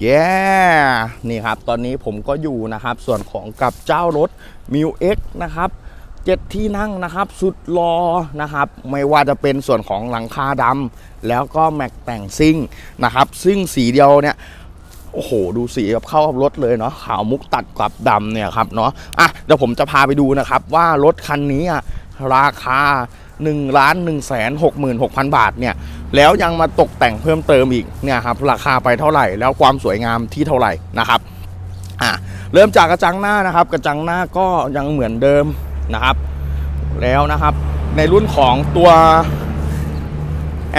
เย้นี่ครับ ตอนนี้ผมก็อยู่นะครับ ส่วนของกับเจ้ารถ m ิวเนะครับเจ็ดที่นั่งนะครับ สุดรอนะครับ ไม่ว่าจะเป็นส่วนของหลังคาดำแล้วก็แม็กแต่งซิ่งนะครับ ซึ่งสีเดียวเนี่ยโอ้โห ดูสีกับเข้ากับรถเลยเนาะขาวมุกตัดกับดำเนี่ยครับเนาะอะเดี๋ยวผมจะพาไปดูนะครับ ว่ารถคันนี้อะราคา1ล้าน1แสน66,000บาทเนี่ย แล้วยังมาตกแต่งเพิ่มเติมอีกเนี่ยครับราคาไปเท่าไหร่ แล้วความสวยงามที่เท่าไหร่นะครับอะเริ่มจากกระจังหน้านะครับ กระจังหน้าก็ยังเหมือนเดิมนะครับ แล้วนะครับในรุ่นของตัว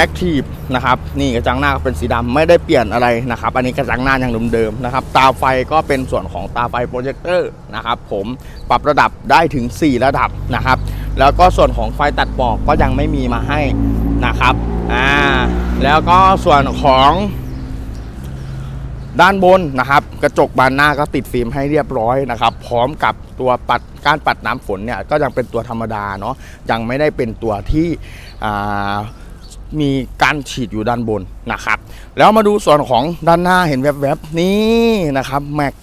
Active นะครับนี่กระจังหน้าก็เป็นสีดำไม่ได้เปลี่ยนอะไรนะครับ อันนี้กระจังหน้ายังเดิมๆนะครับ ตาไฟก็เป็นส่วนของตาไฟโปรเจคเตอร์นะครับผมปรับระดับได้ถึง 4 ระดับนะครับ แล้วก็ส่วนของไฟตัดหมอกก็ยังไม่มีมาให้นะครับ อ่าแล้วก็ส่วนของด้านบนนะครับ กระจกบานหน้าก็ติดฟิล์มให้เรียบร้อยนะครับ พร้อมกับตัวปัดการปัดน้ำฝนเนี่ยก็ยังเป็นตัวธรรมดาเนาะยังไม่ได้เป็นตัวที่มีการฉีดอยู่ด้านบนนะครับ แล้วมาดูส่วนของด้านหน้าเห็นแวบๆนี่นะครับแม็ก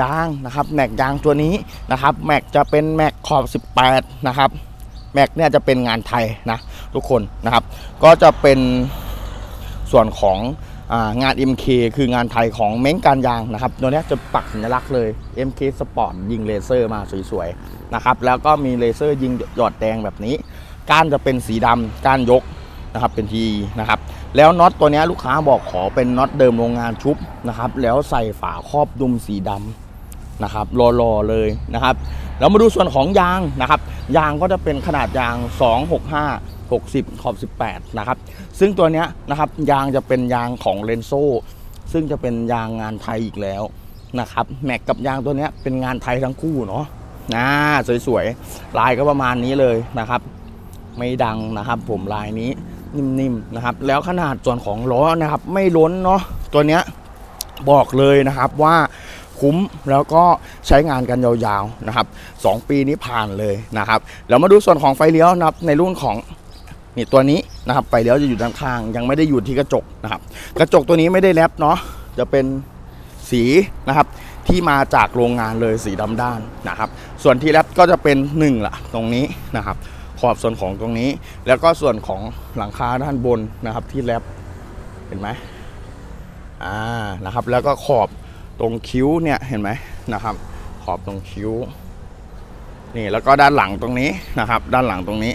ยางนะครับแม็กยางตัวนี้นะครับแม็กจะเป็นแม็กขอบ 18 นะครับ แม็กเนี่ยจะเป็นงานไทยนะทุกคนนะครับ ก็จะเป็นส่วนขององาน MK คืองานไทยของเม้งการยางนะครับตัวเนี้ยจะปักสัญลักษณ์เลย MK Sport ยิงเลเซอร์มาสวยๆนะครับแล้วก็มีเลเซอร์ยิงหยอดแดงแบบนี้ ก้านจะเป็นสีดำก้านยกนะครับเป็นทีนะครับแล้วน็อตตัวเนี้ยลูกค้าบอกขอเป็นน็อตเดิมโรงงานชุบนะครับแล้วใส่ฝาครอบดุมสีดำ นะครับรอๆเลยนะครับแล้วมาดูส่วนของยางนะครับ ยางก็จะเป็นขนาดยาง 265 60 ขอบ 18 นะครับ ซึ่งตัวนี้นะครับยางจะเป็นยางของเลนโซซึ่งจะเป็นยางงานไทยอีกแล้วนะครับแม็กกับยางตัวนี้เป็นงานไทยทั้งคู่เนาะนะสวยๆ ลายก็ประมาณนี้เลยนะครับ ไม่ดังนะครับ ผมลายนี้นิ่มๆนะครับ แล้วขนาดส่วนของล้อนะครับ ไม่ล้นเนาะตัวเนี้ยบอกเลยนะครับว่า คุ้มแล้วก็ใช้งานกันยาวๆนะครับสองปีนี้ผ่านเลยนะครับแล้วมาดูส่วนของไฟเลี้ยวนะครับในรุ่นของนี่ตัวนี้นะครับไฟเลี้ยวจะอยู่ด้านข้าง ยังไม่ได้อยู่ที่กระจกนะครับ กระจกตัวนี้ไม่ได้แรปเนาะจะเป็นสีนะครับที่มาจากโรงงานเลยสีดำด้านนะครับ ส่วนที่แรปก็จะเป็นหนึ่งละตรงนี้นะครับ ขอบส่วนของตรงนี้ แล้วก็ส่วนของหลังคาด้านบนนะครับที่แรปเห็นไหมอ่านะครับ แล้วก็ขอบ ตรงคิ้วเนี่ยเห็นไหมนะครับ ขอบตรงคิ้ว นี่แล้วก็ด้านหลังตรงนี้นะครับ ด้านหลังตรงนี้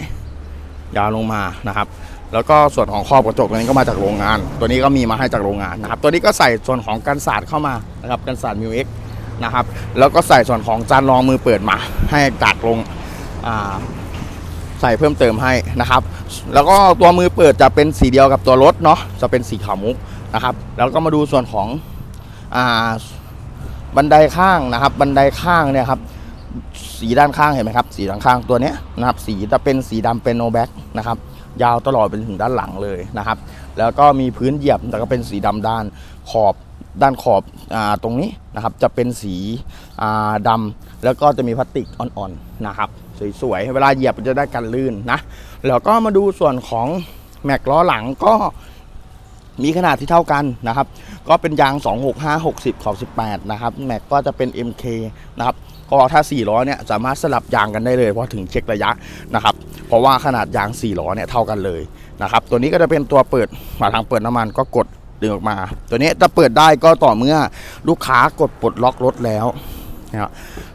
ยาวลงมานะครับ แล้วก็ส่วนของครอบกระจกตัวนี้ก็มาจากโรงงาน ตัวนี้ก็มีมาให้จากโรงงานนะครับ ตัวนี้ก็ใส่ส่วนของกันศาสตร์เข้ามานะครับกันศาสตร์มิวเอ็กนะครับ แล้วก็ใส่ส่วนของจานรองมือเปิดมา ให้จากโรงใส่เพิ่มเติมให้นะครับ แล้วก็ตัวมือเปิดจะเป็นสีเดียวกับตัวรถเนาะจะเป็นสีขาวมุกนะครับ แล้วก็มาดูส่วนของ บันไดข้างนะครับ บันไดข้างเนี่ยครับสีด้านข้างเห็นไหมครับ สีด้านข้างตัวนี้นะครับ สีจะเป็นสีดำเป็นโนแบ็กนะครับ ยาวตลอดเป็นถึงด้านหลังเลยนะครับ แล้วก็มีพื้นเหยียบแต่ก็เป็นสีดำด้านขอบด้านขอบอตรงนี้นะครับ จะเป็นสีอ่าดำแล้วก็จะมีพลาสติกอ่อนๆนะครับ สวยๆเวลาเหยียบมันจะได้กันลื่นนะแล้วก็มาดูส่วนของแม็กล้อหลังก็ มีขนาดที่เท่ากันนะครับ ก็เป็นยาง 265 60 ขอบ 18 นะครับ แม็กก็จะเป็น MK นะครับ ก็ถ้า4ล้อเนี่ยสามารถสลับยางกันได้เลย เพราะถึงเช็คระยะนะครับ เพราะว่าขนาดยาง4ล้อเนี่ยเท่ากันเลยนะครับ ตัวนี้ก็จะเป็นตัวเปิดฝาทางเปิดน้ำมันก็กดดึงออกมา ตัวนี้จะเปิดได้ก็ต่อเมื่อลูกค้ากดปลดล็อกรถแล้วนะครับ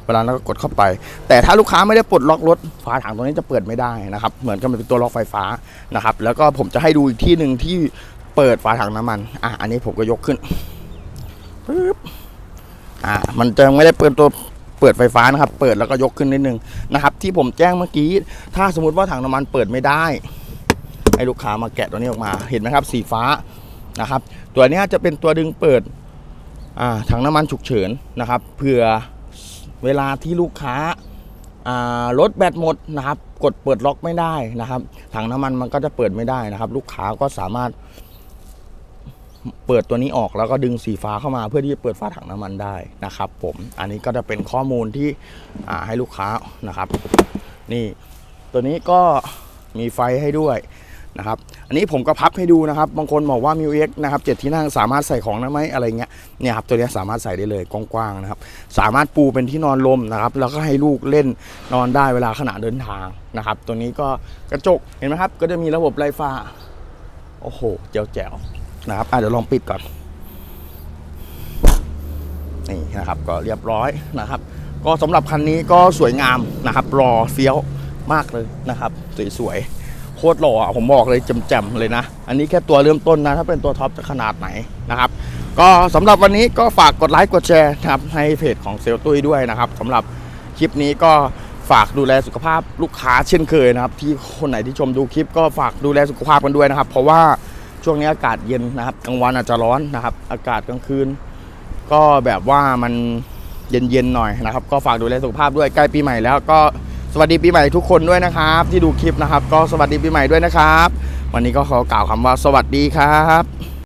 เวลาเราก็กดเข้าไป แต่ถ้าลูกค้าไม่ได้ปลดล็อกรถฝาถังตัวนี้จะเปิดไม่ได้นะครับ เหมือนกับเป็นตัวล็อกไฟฟ้านะครับ แล้วก็ผมจะให้ดูอีกที่หนึ่งที่ เปิดฝาถังน้ำมัน อะ อันนี้ผมก็ยกขึ้นปึ๊บ อ่ามันจะไม่ได้เปิดตัวเปิดไฟฟ้านะครับ เปิดแล้วก็ยกขึ้นนิดนึงนะครับ ที่ผมแจ้งเมื่อกี้ ถ้าสมมติว่าถังน้ำมันเปิดไม่ได้ ให้ลูกค้ามาแกะตัวนี้ออกมา เห็นไหมครับ สีฟ้านะครับ ตัวนี้จะเป็นตัวดึงเปิด อ่า ถังน้ำมันฉุกเฉินนะครับ เผื่อเวลาที่ลูกค้าอ่ารถแบตหมดนะครับ กดเปิดล็อกไม่ได้นะครับ ถังน้ำมันมันก็จะเปิดไม่ได้นะครับ ลูกค้าก็สามารถ เปิดตัวนี้ออกแล้วก็ดึงสีฟ้าเข้ามาเพื่อที่จะเปิดฝาถังน้ำมันได้นะครับ ผมอันนี้ก็จะเป็นข้อมูลที่ให้ลูกค้านะครับ นี่ตัวนี้ก็มีไฟให้ด้วยนะครับอันนี้ผมก็พับให้ดูนะครับ บางคนบอกว่ามิวเอ็กนะครับเจ็ดที่นั่งสามารถใส่ของได้ไหมอะไรเงี้ยเนี่ยครับตัวนี้สามารถใส่ได้เลยกว้างๆนะครับ สามารถปูเป็นที่นอนลมนะครับ แล้วก็ให้ลูกเล่นนอนได้เวลาขณะเดินทางนะครับ ตัวนี้ก็กระจกเห็นไหมครับ ก็จะมีระบบไฟฟ้า โอ้โหแจ๋ว นะครับอะเดี๋ยวลองปิดก่อนนี่นะครับก็เรียบร้อยนะครับ ก็สำหรับคันนี้ก็สวยงามนะครับรอเฟี้ยวมากเลยนะครับ สวยๆโคตรหล่ออะผมบอกเลยแจ่มๆเลยนะ อันนี้แค่ตัวเริ่มต้นนะ ถ้าเป็นตัวท็อปจะขนาดไหนนะครับ ก็สำหรับวันนี้ก็ฝากกดไลค์กดแชร์นะครับให้เพจของเซลตุ้ยด้วยนะครับสำหรับคลิปนี้ก็ฝากดูแลสุขภาพลูกค้าเช่นเคยนะครับ ที่คนไหนที่ชมดูคลิปก็ฝากดูแลสุขภาพกันด้วยนะครับ เพราะว่า ช่วงนี้อากาศเย็นนะครับกลางวันอาจจะร้อนนะครับ อากาศกลางคืน ก็แบบว่ามันเย็นๆหน่อยนะครับ ก็ฝากดูแลสุขภาพด้วยใกล้ปีใหม่แล้วก็สวัสดีปีใหม่ทุกคนด้วยนะครับ ที่ดูคลิปนะครับ ก็สวัสดีปีใหม่ด้วยนะครับ วันนี้ก็ขอกล่าวคำว่าสวัสดีครับ